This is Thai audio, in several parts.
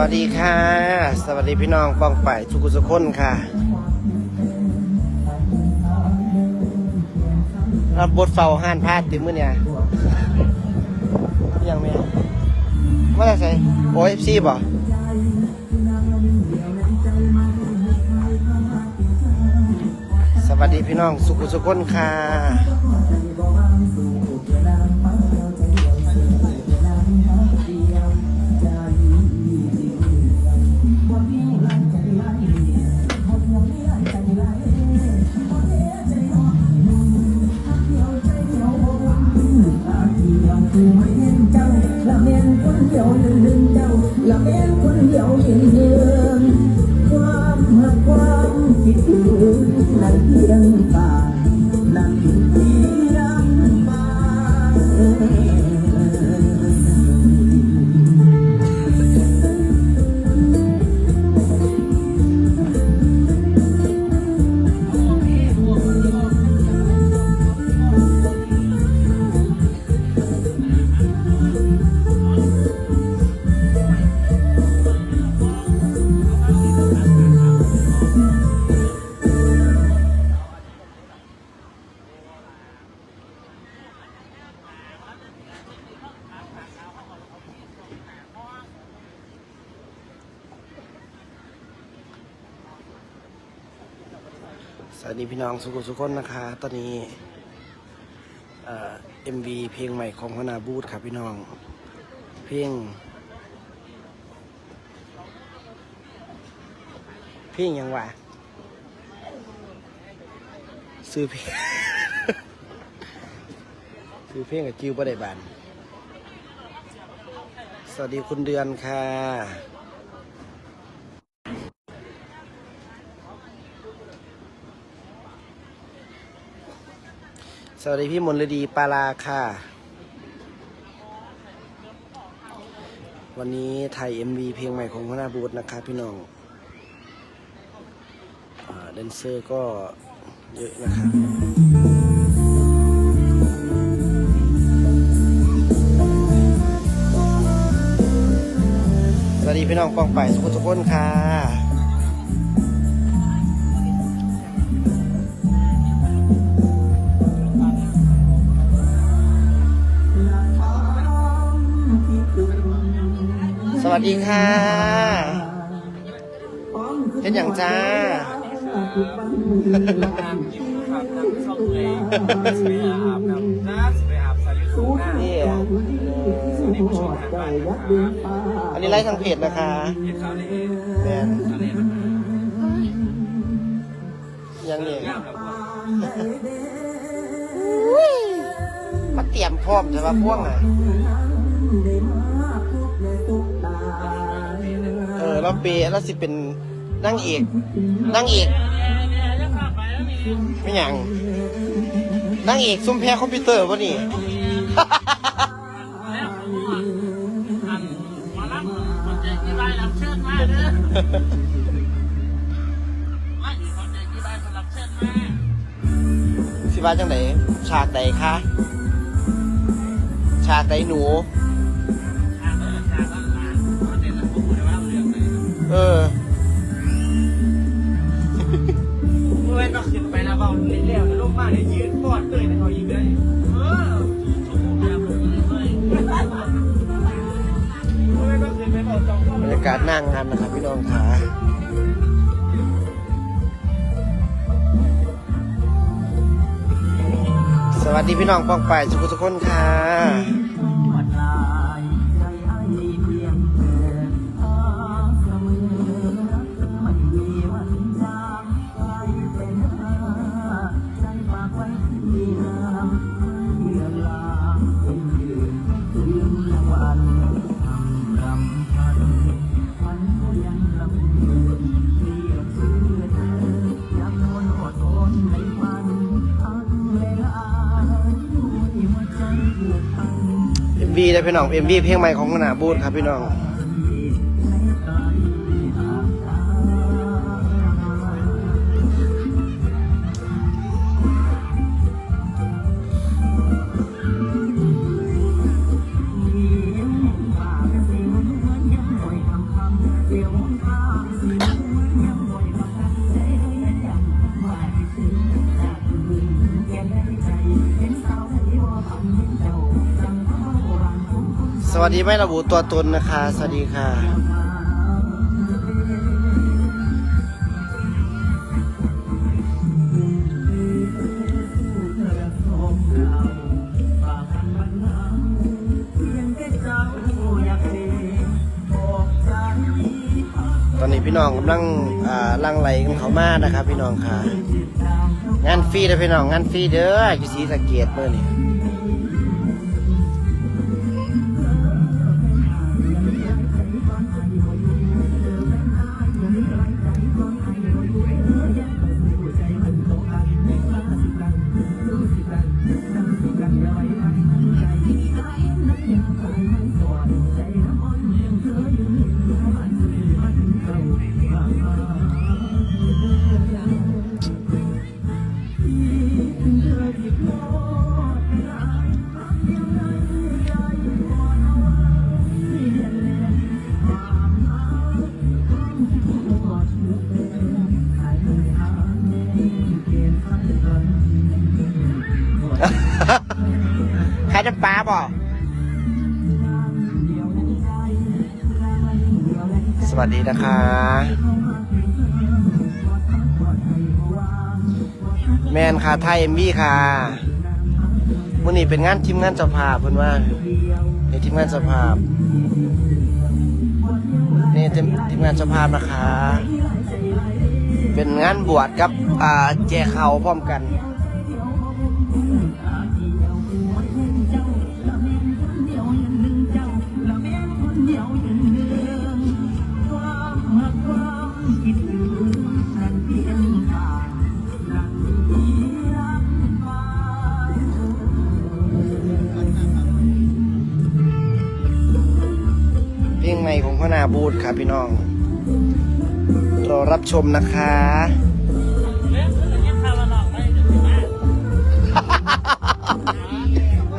วัสดีค่ะ สวัสดีพี่น้องปองไปทุกคนทุคนค่ะ รับบทเฝ้าห้านพาดติมือเนี่ยยังไม่ว่าจะใส่โอเอฟซีบ่สวัสดีพี่น้องสุขุสุขคนค่ะ เจ้าละเมนคนเดียวหนึ่งเจ้าละเมนคนเดียวยืนเดียว วัสดีพี่น้องสุขุสุขคนนะคะ ตอนนี้เอ็มวีเพลงใหม่ของพนาบูธครับพี่น้อง เพลง เพลงยังวะซื้อเพลงซื้อเพลงกับจิวประเดบันสวัสดีคุณเดือนค่ะ สวัสดีพี่มนฤดีปาลาค่ะ วันนี้ไทย MV เพลงใหม่ของพนาบูธนะคะพี่น้องแดนเซอร์ก็เยอะนะครับสวัสดีพี่น้องกองไปสุขทุกคนค่ะ สวัสดีค่ะเป็นอย่างจ้าครับน้ำส้มเลยสวยอาบน้ำน้ำสวยอาบสายยูทูบหน้านี่สวัสดีผู้ชมทางบ้านนะครับอันนี้ไลฟ์ทางเพจนะคะเห็นเขาเลยแมนเขาเลยยังนี่งามแล้วพวกมาเตรียมพร้อมใช่ปะพวกอะ เออแล้วเปย์แล้วสิเป็นนั่งเอกนั่งเอกไม่หยังนั่งเอกซุ้มแพ้คอมพิวเตอร์วะนี่ สิว่าจังไหนฉากใดคะ ฉากใดหนู เออเมื่อวันก็ขึ้นไปแล้วเบาเล่นแล้วลงมาเนี่ยยืนกอดเลยนะเขาอีกเลยเออชมพูแบบเลยเมื่อวันก็ขึ้นไปเบาจองเข้าบรรยากาศนั่งงานนะครับพี่น้องขาสวัสดีพี่น้องป้องไปสุขทุกคนค่ะ พี่น้องเอ็มวีเพลงใหม่ของขนาบูธครับพี่น้อง สวัสดีไม่ระบุตัวตนนะคะ สวัสดีค่ะ ตอนนี้พี่น้องกำลังอ่าลังไหลกันเขามานะครับ พี่น้องค่ะ งานฟรีเด้อพี่น้อง งานฟรีเด้ออยู่ศรีสะเกียดเมื่อนี่ วัสดีนะคะ แมนค่ะไทยเอ็มบีค่ะวันนี้เป็นงานทีมงานเจ้าภาพเพิ่อนว่าในทีมงานเจ้าภาพนี่ทีมงานเจ้าภาพนะคะ เป็นงานบวชกับแจเขาพร้อมกัน งใหม่ของพนาบูธครับพี่น้องรอรับชมนะคะ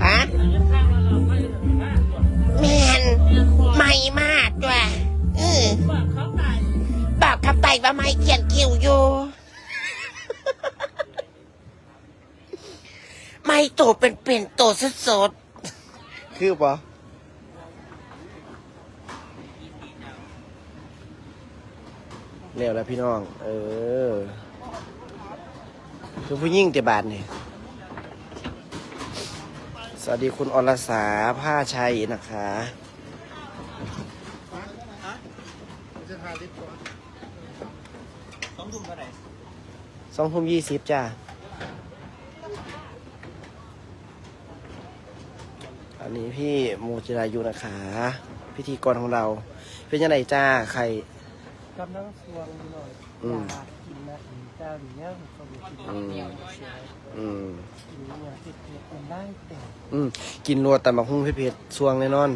ฮะแมนไม่มากด้วยเออบอกเขาไปว่าไม่เขียนคิวอยู่ ไม่โตเป็นเป็นโตสดสดคือปะ เร็วแล้วพี่น้อง เออคือผู้ยิ่งแต่บาทนี่สวัสดีคุณอรสาผ้าชัยนะคะสองทุ่มเท่าไหร่สองทุ่มยี่สิบจ้าอันนี้พี่โมจิรายุนะคะ พิธีกรของเรา เป็นยังไงจ้าใคร กำลังสวงหน่อยอืม อยากกินนะเจ้าหรือยังสมุนกินอืมเดียวอืมกินเนี่ยติดเผ็ดกินได้แต่อืมกินรัวแต่มาหุ้งเผ็ดๆสวงแน่นอน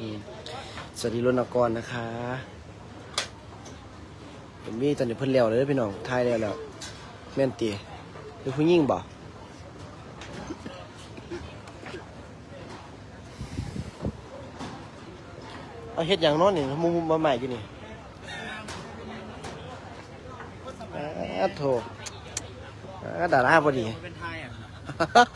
อืมสวัสดีรณกรนะคะเป็นมีตอนนี้เพิ่นแล้วเลยพี่น้องทายแล้วแล้วแม่นตีเป็นผู้หญิงบ่เอาเฮ็ดอย่างโน้นนี่มุมมุมมาใหม่กี่นี่อ้า โถอ้าดาราพอดีเป็นไทยอะ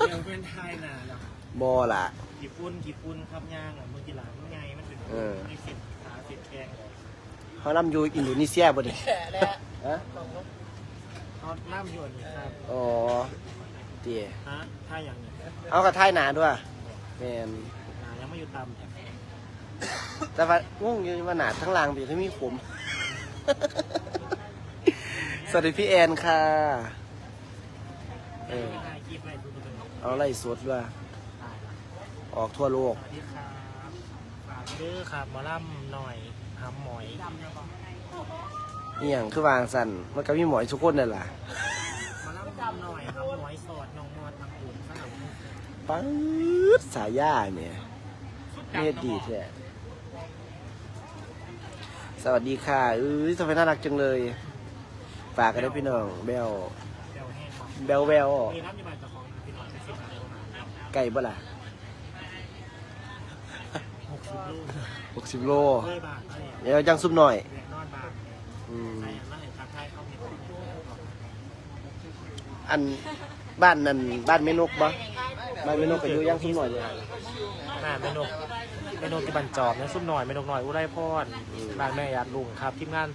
เดี๋ยวเป็นไทยนะแล้วบอล่ะกี่ปุ่นกี่ปุ่นครับย่างอะมือกี่หลังไงมันเป็นเออมีสิบขาสิบแกงเขานำอยู่อินโดนีเซียบ่ดิแก่แล้วฮะเขาน้ำหยวนนี่ครับอ๋อเตี๋ยฮะถ้าอย่างนี้เอากระท้ายหนาด้วยแมนอ่ายังไม่อยู่ตำแต่ว่างงอยู่ว่าหนาทั้งล่างเปียที่มีผม สวัสดีพี่แอนค่ะเออถ่ายคลิปไว้ดูดูดูเอาไล่สดด้วยออกทั่วโลก สวัสดีครับฝากเด้อครับหมาล่ำหน่อยหำหมอยนี่อย่างคือวางสันมันก็มีหมอยทุกคนนั่นแหละหมาล่ำดำหน่อยหำหมอยสอดน้องมอดทางปูนข้างหลังป๊ดสายย่าเนี่ยเม็ดดีแท้สวัสดีค่ะเอ้ยทำไมน่ารักจังเลย ฝากกันด้วยพี่น้องเบลเดี๋ยวแบลเบลมีน้ำอยู่บ้านเจ้าของพี่น่อยเป็นสิบห้าโลไก่บ่ล่ะหกสิบโลหกสิบโลเลยบาทเลยเดี๋ยวจังซุปหน่อยแหวนอนบาทอืมใส่อันนั้นเห็นทักทายเข้ามีคนอันบ้านนั่นบ้านแม่นกบ่บ้านแม่นกก็อยู่ย่างซุปหน่อยเลยน่าไม่นก มนูที่บันจอบเนี่ยซุ่มหน่อยเมนูหน่อยอุไรพรบ้านแม่ยาดลุงครับทีมงาน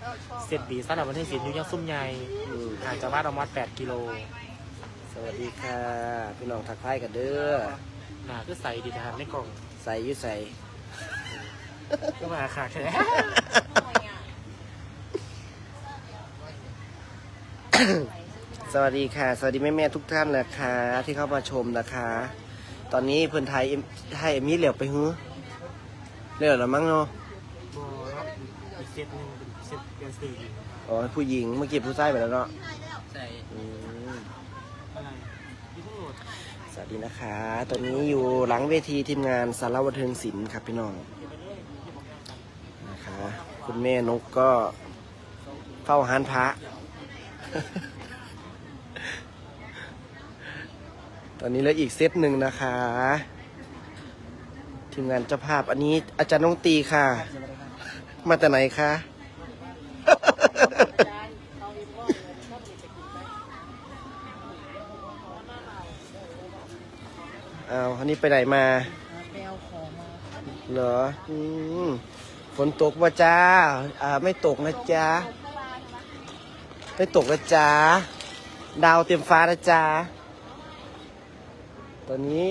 เสร็จดีสำหรับวันที่สินอยู่ยังซุ่มใหญ่อืมห่างจากบ้านประมาณ8กิโลสวัสดีค่ะพี่น้องทักทายกันเด้อหนาคือใสดีนะครับในกล่องใส่อยุใส่ก็มาค่ะแค่สวัสดีค่ะ สวัสดีแม่แม่ๆทุกท่านนะคะ ที่เข้ามาชมนะคะ ตอนนี้เพื่อนไทยเอ็มไทยเอมมี่เหลียวไปฮื้อ เหลียวแล้วมั้งเนาะบออีกเซตหนึงเป็นเซตเป็นสีอ๋อผู้หญิงเมื่อกี้ผู้ชายไปแล้วเนาะใส่อืมอะไรที่ทั้งหมดสวัสดีนะคะ ตอนนี้อยู่หลังเวทีทีมงานสารวัตรเทิงศิลป์ครับพี่น้องนะคะ คุณแม่นกก็เฝ้าหานพระ ตอนนี้เหลืออีกเซตหนึ่งนะคะ ทีมงานเจ้าภาพอันนี้อาจารย์น้องตีค่ะ มาแต่ไหนคะ เอาอันนี้ไปไหนมาเหรออืมฝนตกว่าจ้า อ่า ไม่ตกนะจ๊ะไม่ตกนะจ๊ะดาวเต็มฟ้านะจ๊ะ ตอนนี้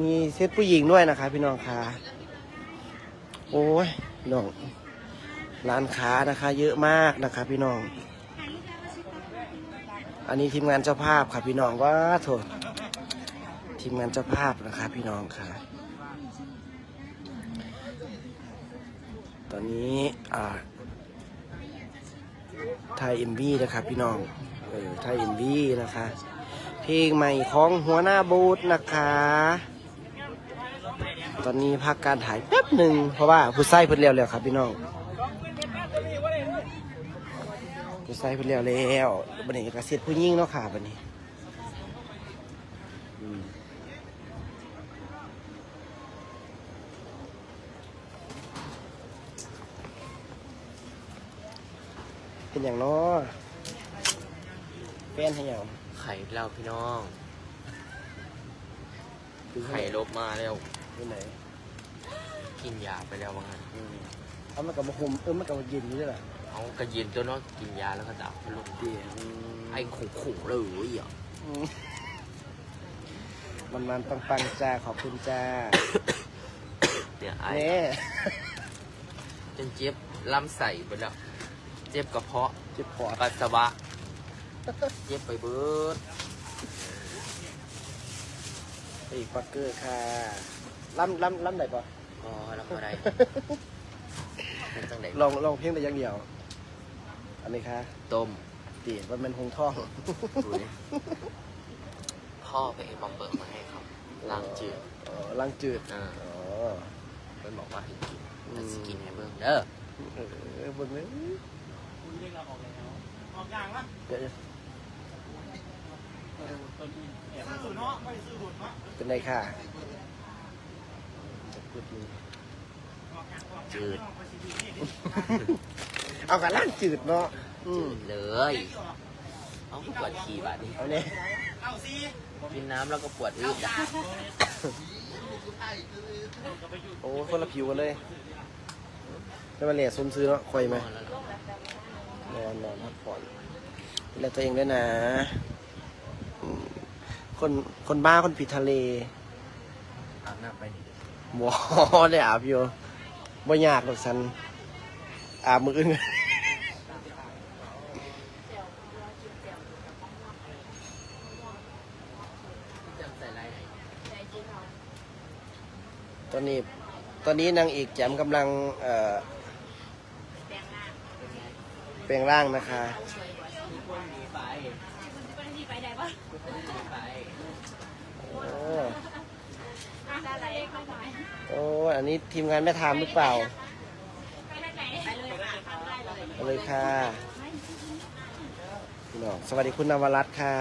มีเซตผู้หญิงด้วยนะคะ พี่น้องค่ะโอ้ยน้องร้านค้านะคะ เยอะมากนะคะ พี่น้อง อันนี้ทีมงานเจ้าภาพค่ะ พี่น้องว่าโถทีมงานเจ้าภาพนะคะ พี่น้องค่ะ ตอนนี้อ่าไทยเอ็มวีนะคะ พี่น้องเออไทยเอ็มวีนะคะ เพลงใหม่ของหัวหน้าบูธนะคะ ตอนนี้พักการถ่ายแป๊บหนึ่งเพราะว่าผู้ใส่เพิ่นเร็วแล้วครับพี่น้องผู้ใส่เพิ่นเร็วแล้วบันนี้ก็เสร็จผู้ยิ่งเนาะค่ะบันนี้เป็นอย่างเนาะแฟนให้อย่าง ไข่เราพี่น้องคือไข่ลบมาแล้ว ที่ไหนกินยาไปแล้วว่างั้นอืมเอามันกับมาคุมเออมันกับมาเย็นนี่ด้วยล่ะเอากระยินตัวเนาะกินยาแล้วก็ดับมันลงเดี๋ยวไอ้ขู่ขู่ๆเลยอะอืมมันมันปังปังๆจ้าขอบคุณจ้าเนี่ยไอ้เน่จนเจ็บล้ำใส่ไปแล้ว เจ็บกระเพาะเจ็บปอดปัสสาวะ เจ็บไปเบิดอีกปักเกอร์ค่ะล้ำล้ำล้ำไหนปะอ๋อแล้วก็ได้เป็นจังไดลองลองเพียงแต่อย่างเดียว อันนี้ค่ะต้มตีมันเป็นหงท่องถุยพ่อไปเอ็มเปิดมาให้ครับล้างจืดอ๋อล้างจืดอ่าอ๋อเพิ่นบอกว่าให้กินอืมแต่สกินให้เบิ่งเด้อเออบนนี้ คุณเรียกเราออกแล้วออกอย่างละเดี๋ยวซื้อ เนาะไม่ซื้อหุ่นเนาะเป็นไรค่ะจะพูดนี่จืด เอากับล้างจืดเนาะอืจืมดเลย เอาปวดขี่บาดนี้เอาเนี่ยเอาสิกินน้ำแล้วก็ปวดอึดอะโอ้คนละผิวกันเลยจะมาเหลี่ยซุมซื้อเนาะคอยไหมนอนนอนพักผ่อนดูแลตัวเองด้วยนะอืม คนคนบ้าคนผิดทะเลอาบน้ำไปนี่หมอได้อาบอยู่บ่ยากหรอกสันอาบมืออื่นจำใส่ลายไหนตอนนี้ตอนนี้นางเอกแจมกำลังเอ่อแปลงร่างนะคะ ไปไปโอ้ โอ้อันนี้ทีมงานแม่ทามหรือเปล่าเลยค่ะพี่น้องสวัสดีคุณนวรัตน์ค่ะ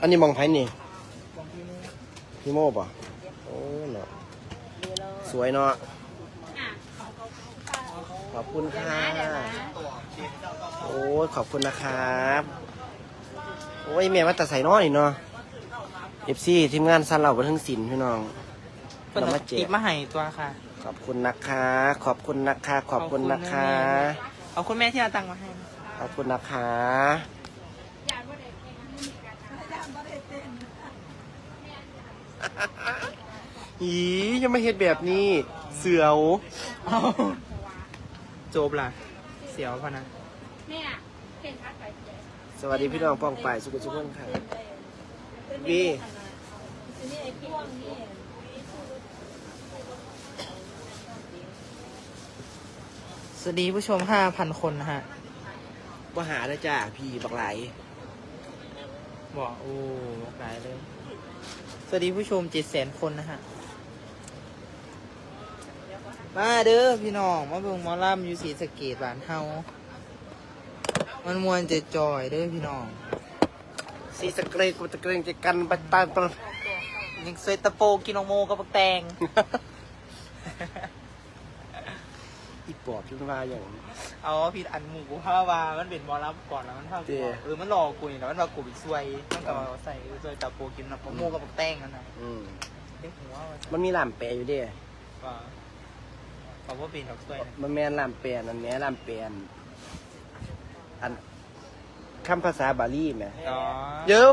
อันนี้มองไพ่นี่พี่โม่ป่ะโอ้เนาะสวยเนาะขอบคุณค่ะ โอ้ขอบคุณนะครับ โอ้ยแม่ว่าแต่ใส่น้อยเนาะ เอฟซีทีมงานซันเหล่าบันทึงศิลป์พี่น้องฝเป็นนำมาแจติกดมาให้ตัวค่ะ ขอบคุณนะคะ ขอบคุณนะคะ ขอบคุณนะคะ ขอบคุณแม่ที่เอาตังค์มาให้ขอบคุณนะคะ อียังไม่เห็นแบบนี้ เสือวเอาโจบล่ะ เสียวพะนะ สวัสดีพี่น้องป้องป่ายสุขุมสุขนค่ะวี สวัสดีผู้ชมห้าพันคนนะฮะว่าหาได้จ้าพี่บักไหลบอกโอ้บอกหลายเลย สวัสดีผู้ชมเจ็ดแสนคนนะฮะ มาเด้อพี่น้องมาเบิ่งหมอลำอยู่ศรีสะเกดบ้านเฮามันมวนจะจอยเด้อพี่น้องสีสะเกรงกับตะเกรงจะกันไปตามตอน ยังเซยตะโปกินองโมกับปักแตง อีปอบที่ว่าอย่าง เอาผิดอันหมูกูเพราะว่ามันเป็นหมอลำก่อนแล้วมันพากูเด้เออมันหลอกกูนี่แล้วมันว่ากูเป็นซวยมันก็ใส่ซวยตะโปกินน้ำโมกับปักแตงนั่นนะอืมเด็กหัวว่ามันมีลามแปรอยู่เด้ว่าเขาว่าเป็นดอกซวยนะมันแม่นลามแปรนั่นแม่ลามแปรนอันคำภาษาบาลีแหมอ๋อเยอะ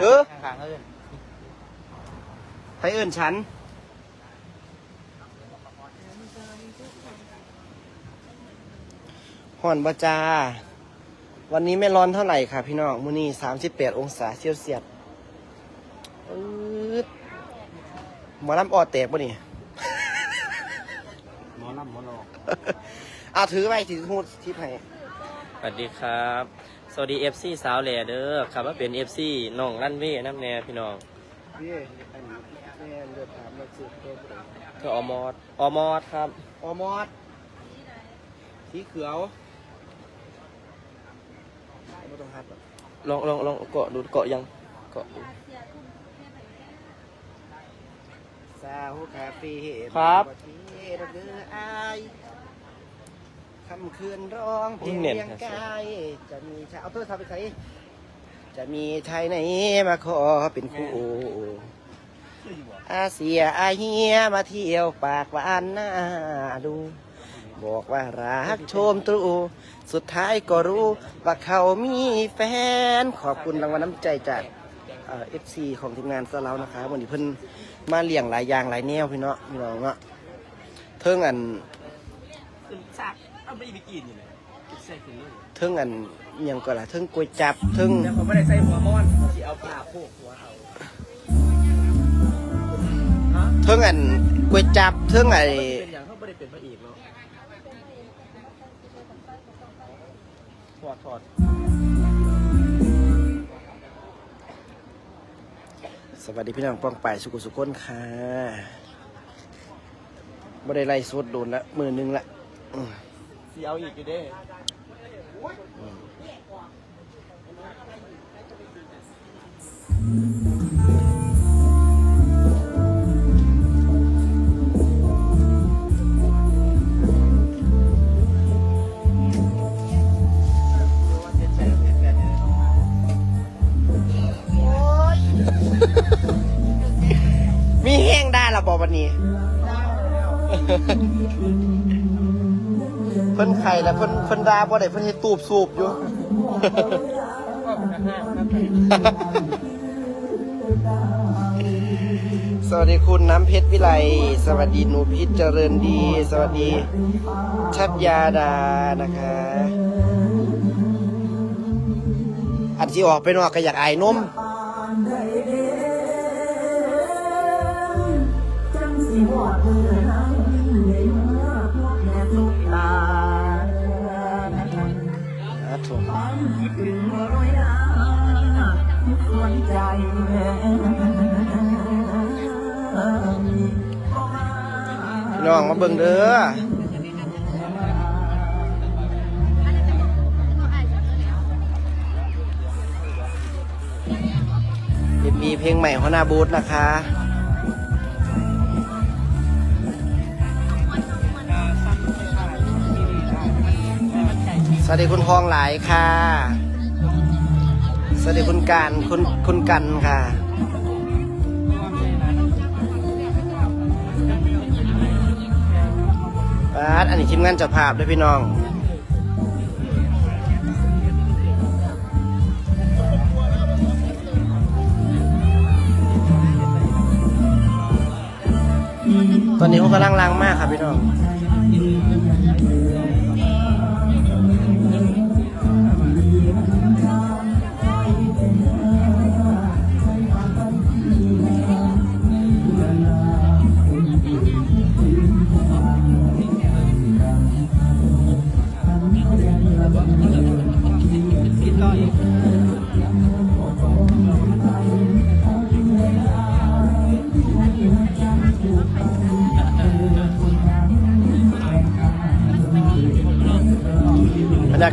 เออ ข้างๆเอิ้น ไปเอื่นฉัน ห่อนบาจา วันนี้ไม่ร้อนเท่าไหร่ค่ะพี่น้องมื้อนี้38 องศาเซลเซียสอืดหมอลำออดแตกป่ะนี่ หมอลำหมอลอกอะถือไปถือหูดที่ไผ่สวัสดีครับ สวัสดี FC สาวแหล่เด้อครับว่าเป็น FC น้องลั่นเว่น้ำแน่พี่น้อง พี่ ถามเราสืบตัวผู้ใดเธออมอดอมอดครับอมอดสีเขียวไม่ต้องฮัดหรอกลองลองลองเกาะดูเกาะยังเกาะดูสาวคาเฟ่ครับที่ระเบืออายคำคืนร้องเพลงเน็ตเรียงนะกายจะมีชายเอาตัวทำไปใส่จะมีชายไหนมาขอเป็นคู่ อาเซียอาเฮียมาเที่ยวปากหวานหน้าดู บอกว่ารักโชมตรูสุดท้ายก็รู้ว่าเขามีแฟน ขอบคุณรางวัลน้ำใจจากเอฟซีของทีมงานสเรานะคะวันนี้เพิ่นมาเลี้ยงหลายอย่างหลายแนวพี่เนาะพี่น้องเนาะเทิงอันสักเอาไปอีกกินอยู่เลยใส่ขึ้นเลยเทิงอันอิหยังก็ล่ะเทิงก๋วยจับเทิง แต่ผมไม่ได้ใส่หัวมอนที่เอาผ้าโพกหัวเอา เทิงอันก๋วยจับเทิงไอเป็นอย่างเขาไม่ได้เป็นพระเอกเนาะถอดถอดสวัสดีพี่น้องป้องป่ายสุขุสุขคนค่ะบ่ได้ไล่สดโดนละมือหนึงละอืมสีเอาอีกอยู่เด้มี บอวันนี้ เพิ่นไข่แล้วเพิ่นเพิ่นดาบ่ได้เพิ่นเฮ็ดตูบสูบอยู่ สวัสดีคุณน้ำเพชรวิไล สวัสดีหนูพิษเจริญดี สวัสดี ชัดยาดานะคะอันที่ออกไปนอกก็อยากอายนม จังสิหอดมือน้ำเลยมาพวกแม่ลูกตาอะถูกความคิดถึงบ่ร้อยล้านทุกส่วนใจพี่น้องมาเบิ่งเด้อมีเพลงใหม่ขอนาบูธนะคะ สวัสดีคุณพองหลายค่ะ สวัสดีคุณการคุณคุณกันค่ะปอันนี้ทีมงานจะบภาพด้วยพี่น้อง ตอนนี้เขากำลังลังมากครับพี่น้อง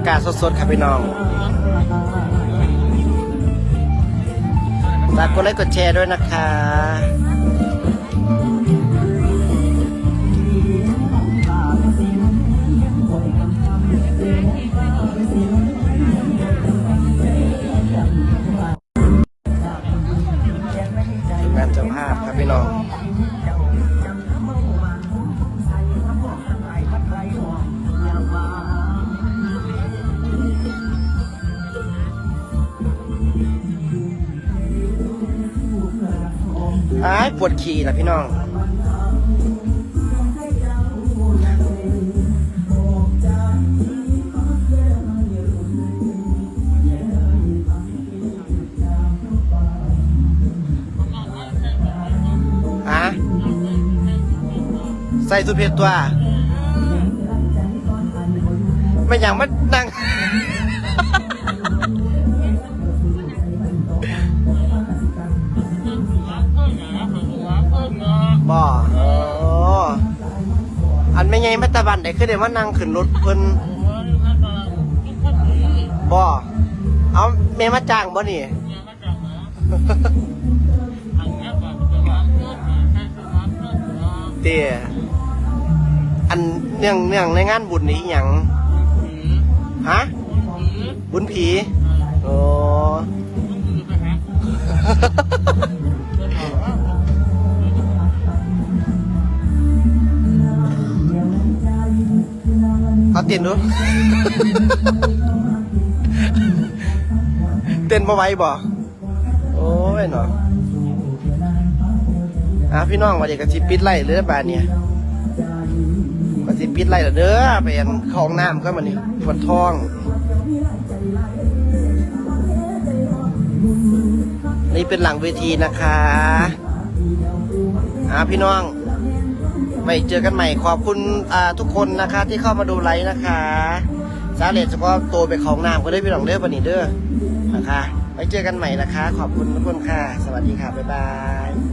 ากาศสดๆครับพี่น้องฝากกดไลค์กดแชร์ด้วยนะคะ วดขี่นะพี่น้องอะใส่สุดเพชรตัวไม่อย่างมันนั่ง ไม่ไงมัตตาบันได้คือเดี๋ยวมานั่งขึ้นรถเพิ่นบ่เอาเมมาจ้างบ่นี่เตี้ยอันเนื่องเนื่องในงานบุญนี้อหย่างฮะบุญผีโอ้ ต้นดู เต้นบ่ไหวบ่ โอ้ยเนาะอะพี่น้องว่าเด็กกะสิปิดไล่เลยบาดเนี่ยกะสิปิดไล่แล้วเด้อไปอันเข้าห้องน้ำก็มันนี่ปวดท้อง นี่เป็นหลังเวทีนะคะอ่าพี่น้อง ไปเจอกันใหม่ขอบคุณทุกคนนะคะ ที่เข้ามาดูไลฟ์นะคะสาเลตเฉพาะตัวไปของน้ำก็ได้พี่หลองเด้อปนิเด้อนะคะไว้เจอกันใหม่นะคะ ขอบคุณทุกคนค่ะ สวัสดีค่ะ บ๊ายบาย